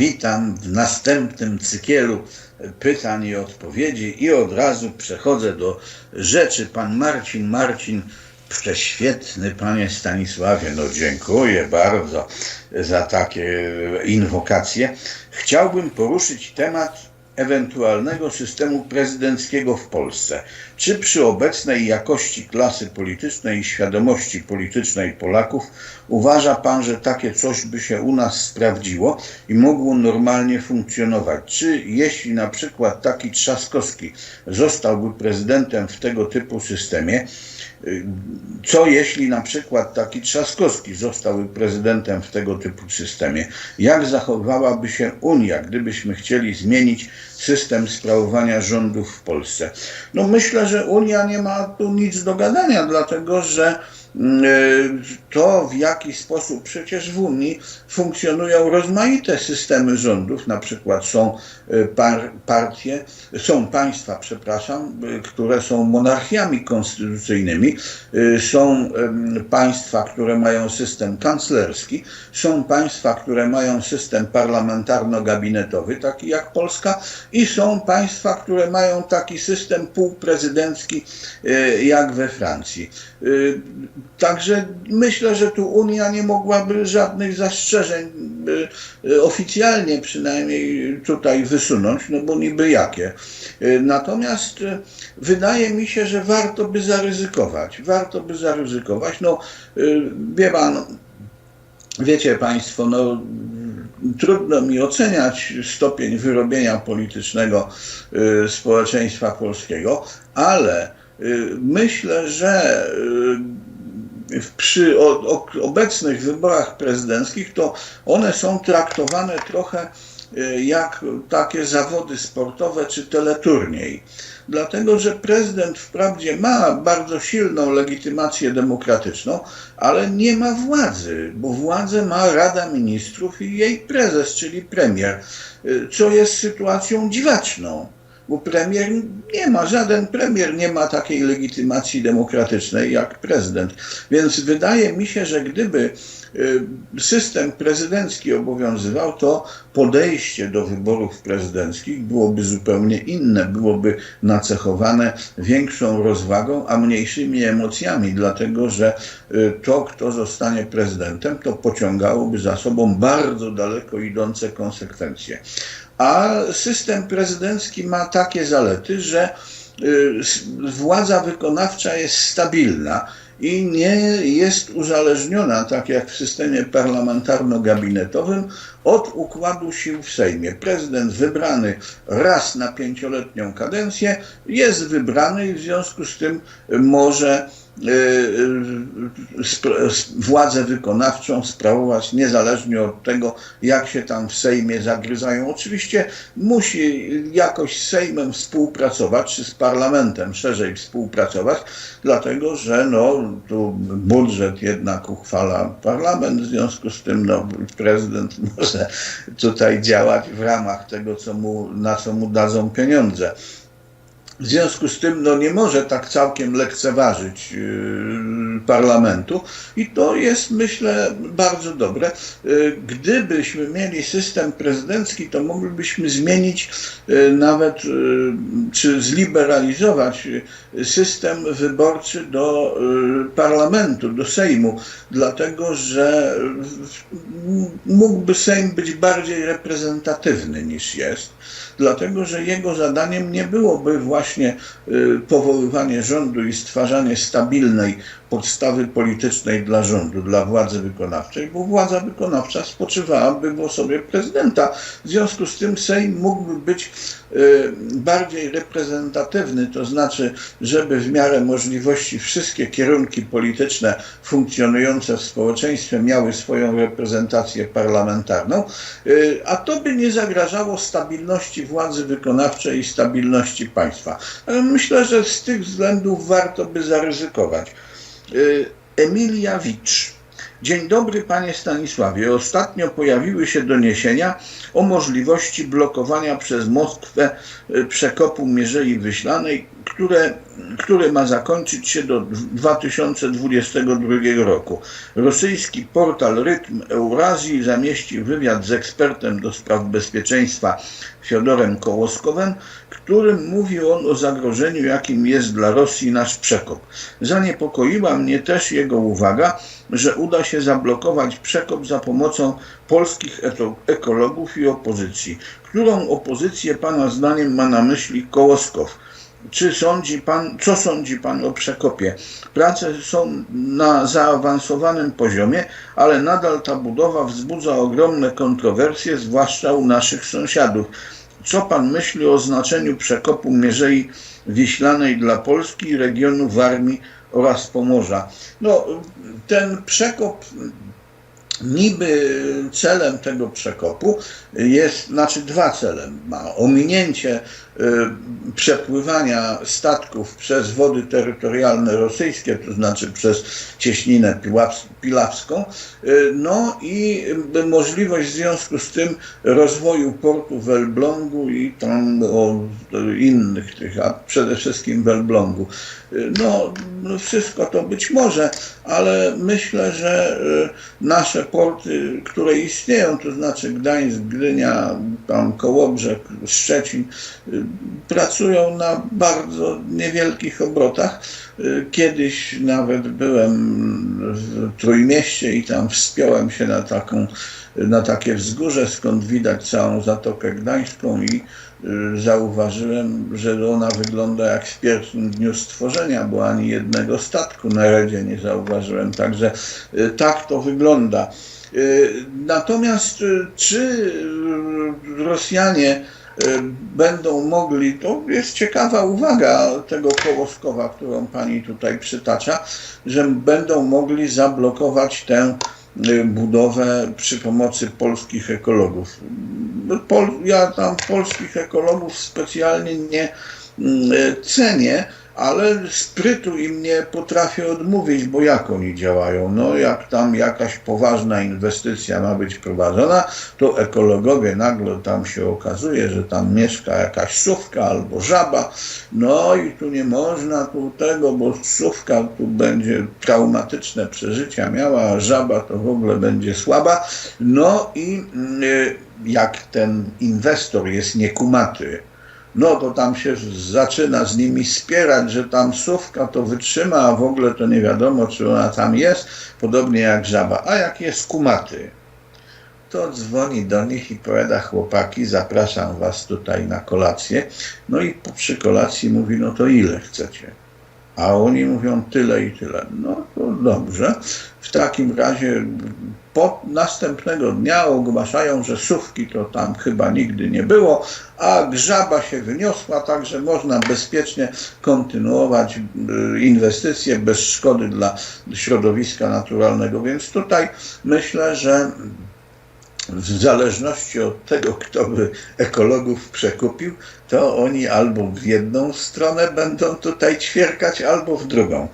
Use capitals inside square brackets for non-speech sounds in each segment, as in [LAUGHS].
witam w następnym cykielu pytań i odpowiedzi i od razu przechodzę do rzeczy. Pan Marcin Marcin, prześwietny panie Stanisławie, no dziękuję bardzo za takie inwokacje. Chciałbym poruszyć temat ewentualnego systemu prezydenckiego w Polsce. Czy przy obecnej jakości klasy politycznej i świadomości politycznej Polaków uważa Pan, że takie coś by się u nas sprawdziło i mogło normalnie funkcjonować? Czy jeśli na przykład taki Trzaskowski zostałby prezydentem w tego typu systemie, co jeśli na przykład taki Trzaskowski zostałby prezydentem w tego typu systemie? Jak zachowałaby się Unia, gdybyśmy chcieli zmienić system sprawowania rządów w Polsce? No myślę, że Unia nie ma tu nic do gadania, dlatego że to w jaki sposób przecież w Unii funkcjonują rozmaite systemy rządów, na przykład są y, par, partie, są państwa, przepraszam, y, które są monarchiami konstytucyjnymi, są państwa, które mają system kanclerski, są państwa, które mają system parlamentarno-gabinetowy, taki jak Polska. I są państwa, które mają taki system półprezydencki jak we Francji. Także myślę, że tu Unia nie mogłaby żadnych zastrzeżeń oficjalnie przynajmniej tutaj wysunąć, no bo niby jakie. Natomiast wydaje mi się, że warto by zaryzykować. Warto by zaryzykować. No, wie pan, wiecie Państwo, no, trudno mi oceniać stopień wyrobienia politycznego społeczeństwa polskiego, ale myślę, że przy obecnych wyborach prezydenckich, to one są traktowane trochę e, jak takie zawody sportowe czy teleturniej. Dlatego, że prezydent wprawdzie ma bardzo silną legitymację demokratyczną, ale nie ma władzy, bo władzę ma Rada Ministrów i jej prezes, czyli premier, e, co jest sytuacją dziwaczną bo premier nie ma, żaden premier nie ma takiej legitymacji demokratycznej jak prezydent. Więc wydaje mi się, że gdyby y, system prezydencki obowiązywał, to podejście do wyborów prezydenckich byłoby zupełnie inne, byłoby nacechowane większą rozwagą, a mniejszymi emocjami, dlatego że y, to, kto zostanie prezydentem, to pociągałoby za sobą bardzo daleko idące konsekwencje a system prezydencki ma takie zalety, że y, władza wykonawcza jest stabilna i nie jest uzależniona, tak jak w systemie parlamentarno-gabinetowym, od układu sił w Sejmie. Prezydent wybrany raz na pięcioletnią kadencję jest wybrany i w związku z tym może władzę wykonawczą sprawować niezależnie od tego, jak się tam w Sejmie zagryzają. Oczywiście musi jakoś z Sejmem współpracować, czy z parlamentem szerzej współpracować, dlatego że no, tu budżet jednak uchwala parlament, w związku z tym no, prezydent może tutaj działać w ramach tego, co mu, na co mu dadzą pieniądze. W związku z tym no, nie może tak całkiem lekceważyć yy, parlamentu i to jest myślę bardzo dobre. Yy, gdybyśmy mieli system prezydencki, to moglibyśmy zmienić yy, nawet czy zliberalizować system wyborczy do parlamentu, do Sejmu, dlatego że mógłby Sejm być bardziej reprezentatywny niż jest, dlatego że jego zadaniem nie byłoby właśnie y, powoływanie rządu i stwarzanie stabilnej podstawy politycznej dla rządu, dla władzy wykonawczej, bo władza wykonawcza spoczywałaby w osobie prezydenta. W związku z tym Sejm mógłby być y, bardziej reprezentatywny, to znaczy, żeby w miarę możliwości wszystkie kierunki polityczne funkcjonujące w społeczeństwie miały swoją reprezentację parlamentarną, y, a to by nie zagrażało stabilności władzy wykonawczej i stabilności państwa. Myślę, że z tych względów warto by zaryzykować. Y, Emilia Wicz. Dzień dobry panie Stanisławie. Ostatnio pojawiły się doniesienia o możliwości blokowania przez Moskwę e, przekopu Mierzei Wyślanej, które, który ma zakończyć się do 2022 roku. Rosyjski portal Rytm Eurazji zamieścił wywiad z ekspertem do spraw bezpieczeństwa Fiodorem Kołoskowem, którym mówi on o zagrożeniu, jakim jest dla Rosji nasz przekop. Zaniepokoiła mnie też jego uwaga, że uda się zablokować przekop za pomocą polskich ekologów i opozycji. Którą opozycję Pana zdaniem ma na myśli Kołoskow? Czy sądzi pan, co sądzi pan o przekopie? Prace są na zaawansowanym poziomie, ale nadal ta budowa wzbudza ogromne kontrowersje, zwłaszcza u naszych sąsiadów. Co pan myśli o znaczeniu przekopu Mierzei Wiślanej dla Polski regionu Warmii oraz Pomorza? No, ten przekop niby celem tego przekopu jest, znaczy dwa cele ma. Ominięcie y, przepływania statków przez wody terytorialne rosyjskie, to znaczy przez cieśninę Pilawską, y, no i możliwość w związku z tym rozwoju portu w Elblągu i tam o innych tych, a przede wszystkim w Elblągu. Y, no, wszystko to być może, ale myślę, że nasze porty, które istnieją, to znaczy Gdańsk, Gdynia, tam Kołobrzeg, Szczecin, pracują na bardzo niewielkich obrotach. Kiedyś nawet byłem w Trójmieście i tam wspiąłem się na, taką, na takie wzgórze, skąd widać całą Zatokę Gdańską i y, zauważyłem, że ona wygląda jak w pierwszym dniu stworzenia, bo ani jednego statku na redzie nie zauważyłem. Także y, tak to wygląda. Y, natomiast czy Rosjanie będą mogli, to jest ciekawa uwaga tego Kołoskowa, którą pani tutaj przytacza, że będą mogli zablokować tę y, budowę przy pomocy polskich ekologów. Ja tam polskich ekologów specjalnie nie mm, cenię, ale sprytu im nie potrafię odmówić, bo jak oni działają? No jak tam jakaś poważna inwestycja ma być prowadzona, to ekologowie nagle tam się okazuje, że tam mieszka jakaś sówka albo żaba, no i tu nie można tu tego, bo sówka tu będzie traumatyczne przeżycia miała, a żaba to w ogóle będzie słaba. No i y, jak ten inwestor jest niekumaty, no to tam się zaczyna z nimi spierać, że tam sówka to wytrzyma, a w ogóle to nie wiadomo, czy ona tam jest, podobnie jak żaba. A jak jest kumaty, to dzwoni do nich i powiada chłopaki, zapraszam was tutaj na kolację. No i przy kolacji mówi, no to ile chcecie? A oni mówią tyle i tyle. No to dobrze. W takim razie po następnego dnia ogłaszają, że sówki to tam chyba nigdy nie było, a grzaba się wyniosła, także można bezpiecznie kontynuować y, inwestycje bez szkody dla środowiska naturalnego. Więc tutaj myślę, że w zależności od tego, kto by ekologów przekupił, to oni albo w jedną stronę będą tutaj ćwierkać, albo w drugą.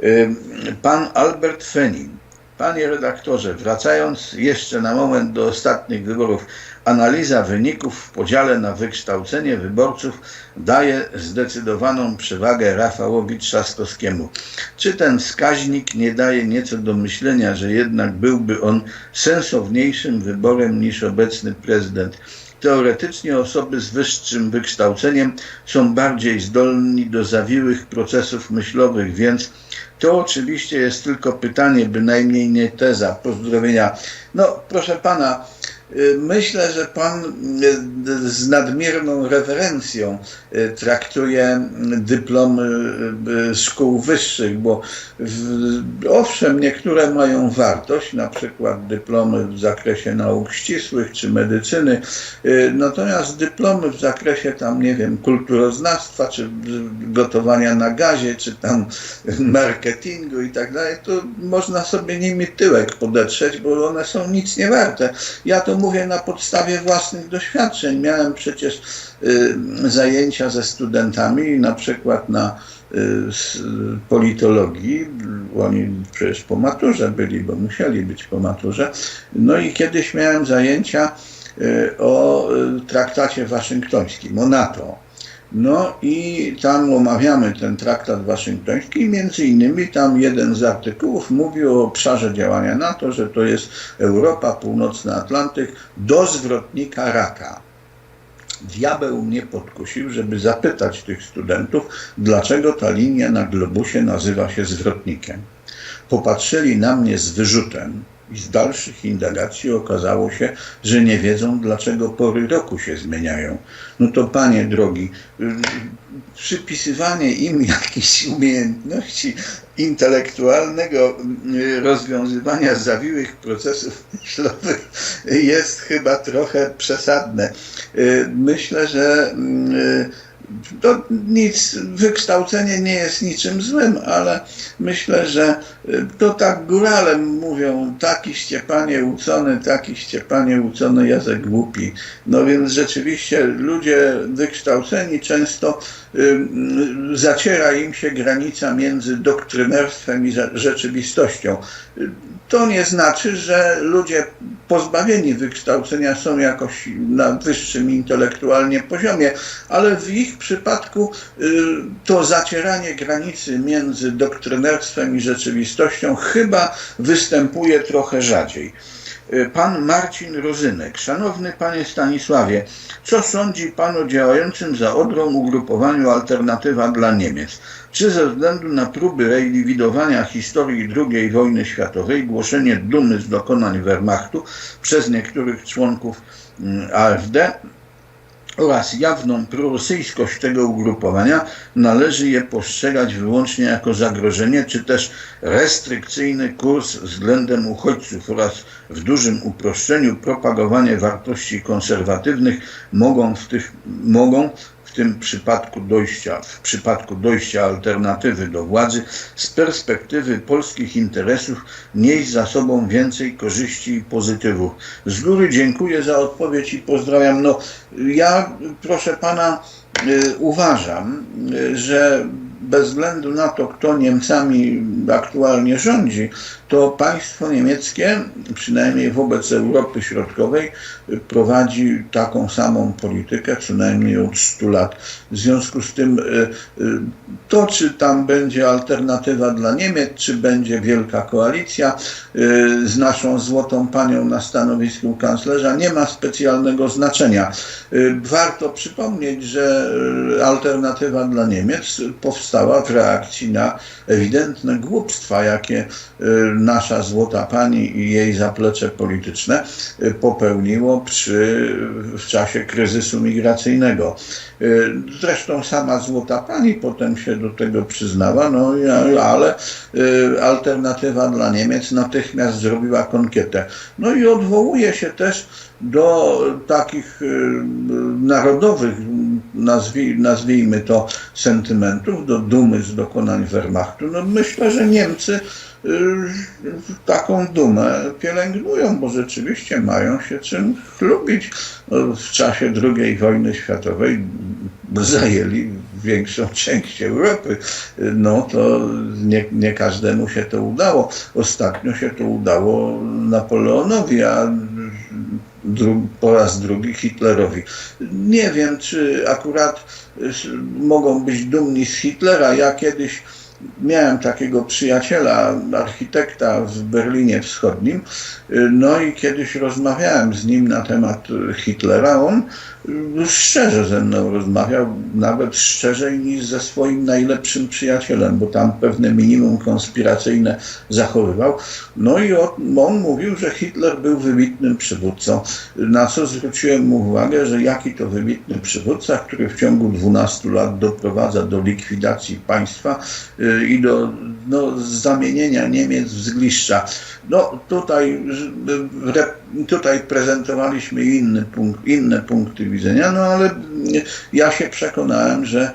Y, pan Albert Fenin Panie redaktorze, wracając jeszcze na moment do ostatnich wyborów, analiza wyników w podziale na wykształcenie wyborców daje zdecydowaną przewagę Rafałowi Trzaskowskiemu. Czy ten wskaźnik nie daje nieco do myślenia, że jednak byłby on sensowniejszym wyborem niż obecny prezydent? Teoretycznie osoby z wyższym wykształceniem są bardziej zdolni do zawiłych procesów myślowych, więc to oczywiście jest tylko pytanie, bynajmniej nie teza. Pozdrowienia. No, proszę pana, myślę, że Pan y, z nadmierną rewerencją y, traktuje dyplomy szkół wyższych, bo owszem, niektóre mają wartość, na przykład dyplomy w zakresie nauk ścisłych czy medycyny, natomiast dyplomy w zakresie tam, nie wiem, kulturoznawstwa, czy gotowania na gazie, czy tam [LAUGHS] marketingu i tak dalej, to można sobie nimi tyłek podetrzeć, bo one są nic nie warte. Ja to mówię na podstawie własnych doświadczeń. Miałem przecież y, zajęcia ze studentami, na przykład na z politologii, oni przecież po maturze byli, bo musieli być po maturze. No i kiedyś miałem zajęcia o traktacie waszyngtońskim, o NATO. No i tam omawiamy ten traktat waszyngtoński i między innymi tam jeden z artykułów mówił o obszarze działania NATO, że to jest Europa, Północny Atlantyk do zwrotnika raka. Diabeł mnie podkusił, żeby zapytać tych studentów, dlaczego ta linia na globusie nazywa się zwrotnikiem. Popatrzyli na mnie z wyrzutem, i z dalszych indagacji okazało się, że nie wiedzą, dlaczego pory roku się zmieniają. No to panie drogi, przypisywanie im jakiejś umiejętności intelektualnego rozwiązywania zawiłych procesów myślowych jest chyba trochę przesadne. Myślę, że to nic, wykształcenie nie jest niczym złym, ale myślę, że to tak góralem mówią, taki ściepanie ucony, taki ściepanie ucony Jacek głupi. No więc rzeczywiście ludzie wykształceni często y, zaciera im się granica między doktrynerstwem i rzeczywistością. To nie znaczy, że ludzie pozbawieni wykształcenia są jakoś na wyższym intelektualnie poziomie, ale w ich przypadku y, to zacieranie granicy między doktrynerstwem i rzeczywistością chyba występuje trochę rzadziej. Y, pan Marcin Rozynek. Szanowny Panie Stanisławie, co sądzi Pan o działającym za Odrą ugrupowaniu Alternatywa dla Niemiec? Czy ze względu na próby relikwidowania historii II wojny światowej, głoszenie dumy z dokonań Wehrmachtu przez niektórych członków mm, AfD, oraz jawną prorosyjskość tego ugrupowania należy je postrzegać wyłącznie jako zagrożenie, czy też restrykcyjny kurs względem uchodźców oraz w dużym uproszczeniu propagowanie wartości konserwatywnych mogą w tych, mogą w tym przypadku dojścia, w przypadku dojścia alternatywy do władzy, z perspektywy polskich interesów nieść za sobą więcej korzyści i pozytywów. Z góry dziękuję za odpowiedź i pozdrawiam. No, ja, proszę pana, y, uważam, y, że bez względu na to, kto Niemcami aktualnie rządzi, to państwo niemieckie, przynajmniej wobec Europy Środkowej, prowadzi taką samą politykę, co najmniej od 100 lat. W związku z tym e, e, to, czy tam będzie alternatywa dla Niemiec, czy będzie wielka koalicja e, z naszą złotą panią na stanowisku kanclerza, nie ma specjalnego znaczenia. Warto przypomnieć, że alternatywa dla Niemiec powstała w reakcji na ewidentne głupstwa, jakie nasza złota pani i jej zaplecze polityczne popełniło przy, w czasie kryzysu migracyjnego. Y, zresztą sama Złota Pani potem się do tego przyznała, no ale y, alternatywa dla Niemiec natychmiast zrobiła konkietę. No i odwołuje się też do takich y, narodowych, nazwij, nazwijmy to, sentymentów, do dumy z dokonań Wehrmachtu. No myślę, że Niemcy taką dumę pielęgnują, bo rzeczywiście mają się czym chlubić. No, w czasie II wojny światowej zajęli większą część Europy. No to nie, nie każdemu się to udało. Ostatnio się to udało Napoleonowi, a po raz drugi Hitlerowi. Nie wiem, czy akurat mogą być dumni z Hitlera. Ja kiedyś miałem takiego przyjaciela, architekta w Berlinie Wschodnim, no i kiedyś rozmawiałem z nim na temat Hitlera. On szczerze ze mną rozmawiał, nawet szczerzej niż ze swoim najlepszym przyjacielem, bo tam pewne minimum konspiracyjne zachowywał. No i on mówił, że Hitler był wybitnym przywódcą, na co zwróciłem mu uwagę, że jaki to wybitny przywódca, który w ciągu 12 lat doprowadza do likwidacji państwa y, i do no, zamienienia Niemiec w zgliszcza. No tutaj, tutaj prezentowaliśmy inny punkt, inne punkty widzenia, no ale ja się przekonałem, że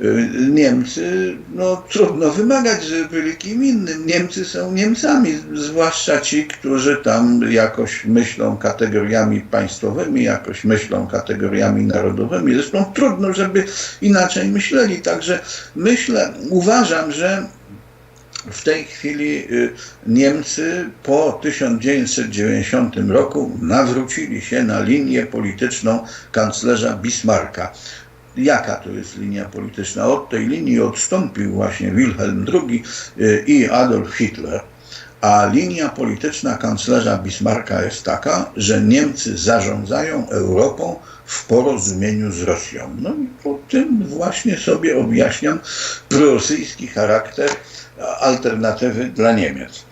Y, Niemcy, no trudno wymagać, żeby byli kim innym. Niemcy są Niemcami, zwłaszcza ci, którzy tam jakoś myślą kategoriami państwowymi, jakoś myślą kategoriami narodowymi. Zresztą trudno, żeby inaczej myśleli. Także myślę, uważam, że w tej chwili y, Niemcy po 1990 roku nawrócili się na linię polityczną kanclerza Bismarcka. Jaka to jest linia polityczna? Od tej linii odstąpił właśnie Wilhelm II y, i Adolf Hitler. A linia polityczna kanclerza Bismarcka jest taka, że Niemcy zarządzają Europą w porozumieniu z Rosją. No i po tym właśnie sobie objaśniam prorosyjski charakter alternatywy dla Niemiec.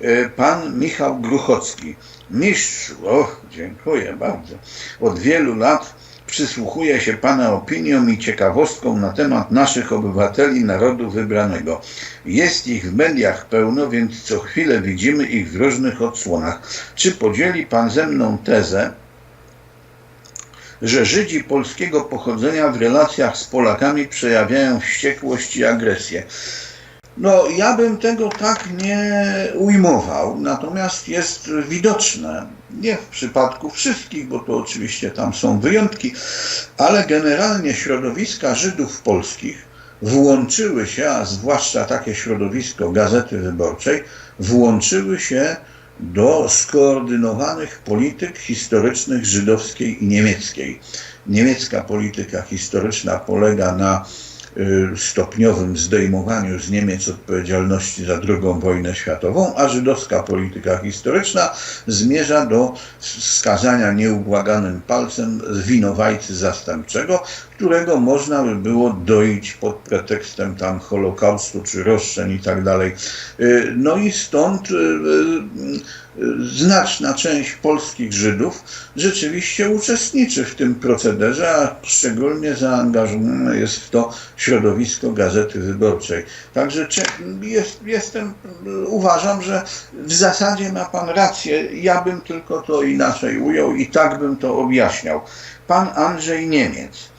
E, Pan Michał Gruchocki, mistrz, och, dziękuję bardzo, od wielu lat przysłuchuje się Pana opiniom i ciekawostkom na temat naszych obywateli narodu wybranego. Jest ich w mediach pełno, więc co chwilę widzimy ich w różnych odsłonach. Czy podzieli Pan ze mną tezę, że Żydzi polskiego pochodzenia w relacjach z Polakami przejawiają wściekłość i agresję? No, ja bym tego tak nie ujmował, natomiast jest widoczne, nie w przypadku wszystkich, bo to oczywiście tam są wyjątki, ale generalnie środowiska Żydów polskich włączyły się, a zwłaszcza takie środowisko Gazety Wyborczej, włączyły się do skoordynowanych polityk historycznych żydowskiej i niemieckiej. Niemiecka polityka historyczna polega na stopniowym zdejmowaniu z Niemiec odpowiedzialności za II wojnę światową, a żydowska polityka historyczna zmierza do skazania nieubłaganym palcem winowajcy zastępczego, którego można by było doić pod pretekstem tam Holokaustu czy roszczeń i tak dalej. Y, no i stąd y, znaczna część polskich Żydów rzeczywiście uczestniczy w tym procederze, a szczególnie zaangażowane jest w to środowisko Gazety Wyborczej. Także jest, jestem, uważam, że w zasadzie ma Pan rację. Ja bym tylko to inaczej ujął i tak bym to objaśniał. Pan Andrzej Niemiec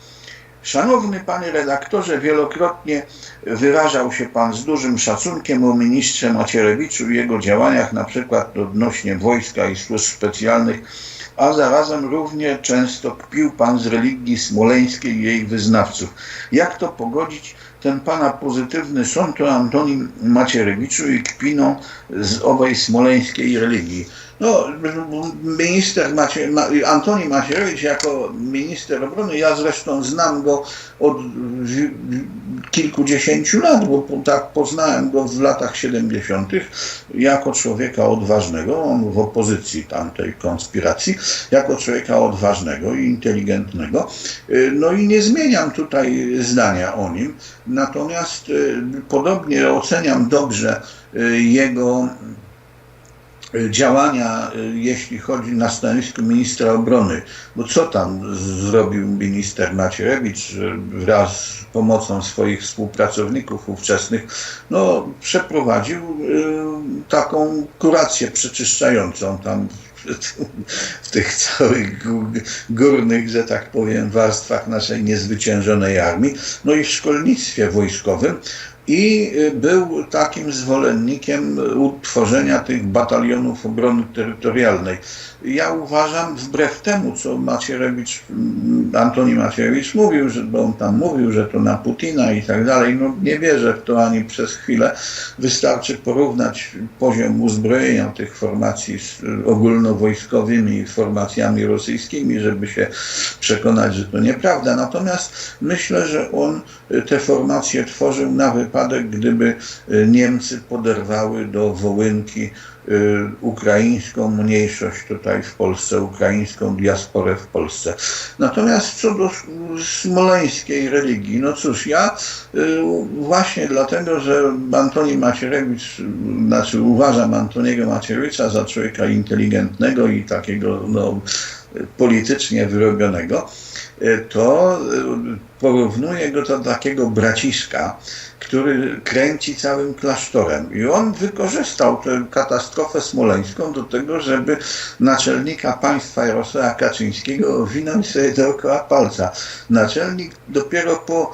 Szanowny panie redaktorze, wielokrotnie wyrażał się pan z dużym szacunkiem o ministrze Macierewiczu i jego działaniach, na przykład odnośnie wojska i służb specjalnych, a zarazem równie często kpił pan z religii smoleńskiej i jej wyznawców. Jak to pogodzić ten pana pozytywny sąd o Antonim Macierewiczu i kpiną z owej smoleńskiej religii? No, minister Macie, Antoni Macierewicz jako minister obrony, ja zresztą znam go od kilkudziesięciu lat, bo tak poznałem go w latach 70. jako człowieka odważnego, on w opozycji tamtej konspiracji, jako człowieka odważnego i inteligentnego. No i nie zmieniam tutaj zdania o nim, natomiast y, podobnie oceniam dobrze y, jego Y, działania, y, jeśli chodzi na stanowisku ministra obrony, bo co tam zrobił minister Macierewicz wraz z pomocą swoich współpracowników ówczesnych, no przeprowadził y, taką kurację przeczyszczającą tam w tych całych górnych, że tak powiem, warstwach naszej niezwyciężonej armii, no i w szkolnictwie wojskowym i y, był takim zwolennikiem utworzenia tych batalionów obrony terytorialnej. Ja uważam, wbrew temu, co Macierewicz, mm, Antoni Macierewicz mówił, że, bo on tam mówił, że to na Putina i tak dalej, no nie wierzę w to ani przez chwilę. Wystarczy porównać poziom uzbrojenia tych formacji z ogólnowojskowymi formacjami rosyjskimi, żeby się przekonać, że to nieprawda. Natomiast myślę, że on te formacje tworzył na wypadek, gdyby Niemcy poderwały do Wołynki Y, ukraińską mniejszość tutaj w Polsce, ukraińską diasporę w Polsce. Natomiast co do smoleńskiej religii, no cóż, ja y, właśnie dlatego, że Antoni Macierewicz, znaczy uważam Antoniego Macierewicza za człowieka inteligentnego i takiego no, politycznie wyrobionego, y, to porównuję go do takiego braciszka, który kręci całym klasztorem. I on wykorzystał tę katastrofę smoleńską do tego, żeby naczelnika państwa Jarosława Kaczyńskiego owinąć sobie dookoła palca. Naczelnik dopiero po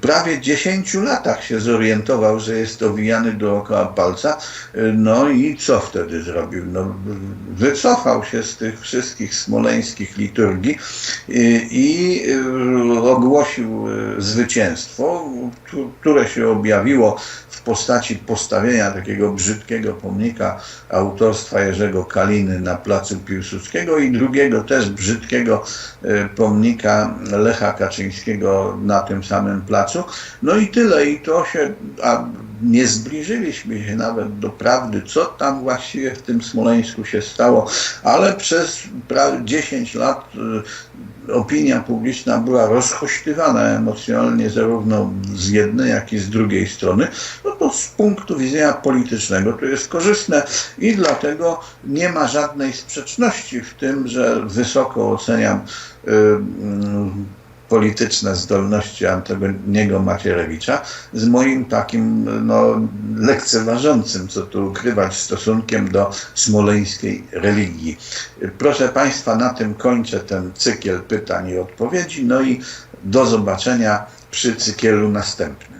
prawie 10 latach się zorientował, że jest owijany dookoła palca. No i co wtedy zrobił? No, wycofał się z tych wszystkich smoleńskich liturgii i, i ogłosił zwycięstwo, które się objawiło w postaci postawienia takiego brzydkiego pomnika autorstwa Jerzego Kaliny na placu Piłsudskiego i drugiego też brzydkiego pomnika Lecha Kaczyńskiego na tym samym placu. No i tyle. I to się, a nie zbliżyliśmy się nawet do prawdy, co tam właściwie w tym Smoleńsku się stało, ale przez prawie 10 lat opinia publiczna była rozchośtywana emocjonalnie zarówno z jednej, jak i z drugiej strony, no to z punktu widzenia politycznego to jest korzystne i dlatego nie ma żadnej sprzeczności w tym, że wysoko oceniam y, y, polityczne zdolności Antoniego Macierewicza z moim takim no, lekceważącym, co tu ukrywać, stosunkiem do smoleńskiej religii. Proszę Państwa, na tym kończę ten cykiel pytań i odpowiedzi, no i do zobaczenia przy cykielu następnym.